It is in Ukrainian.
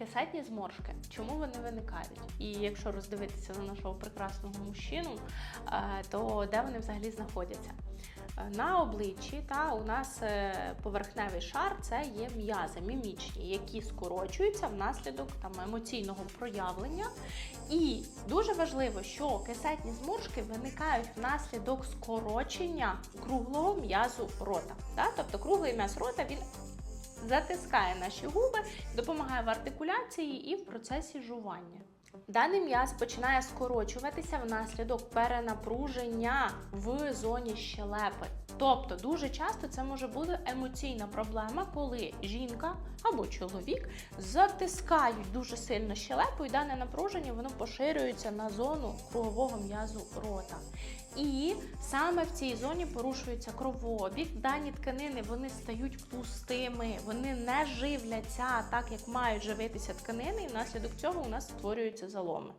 Кисетні зморшки, чому вони виникають? І якщо роздивитися на нашого прекрасного мужчину, е, то де вони взагалі знаходяться? Е, На обличчі та у нас е, поверхневий шар це є м'язи мімічні, які скорочуються внаслідок там емоційного проявлення. І дуже важливо, що кисетні зморшки виникають внаслідок скорочення круглого м'язу рота. Та? Тобто круглий м'яз рота він затискає наші губи, допомагає в артикуляції і в процесі жування. Даний м'яз починає скорочуватися внаслідок перенапруження в зоні щелепи. Тобто дуже часто це може бути емоційна проблема, коли жінка або чоловік затискають дуже сильно щелепу, і дане напруження воно поширюється на зону кругового м'язу рота. І саме в цій зоні порушується кровообіг. Дані тканини вони стають пустими, вони не живляться так, як мають живитися тканини, і внаслідок цього у нас створюються заломи.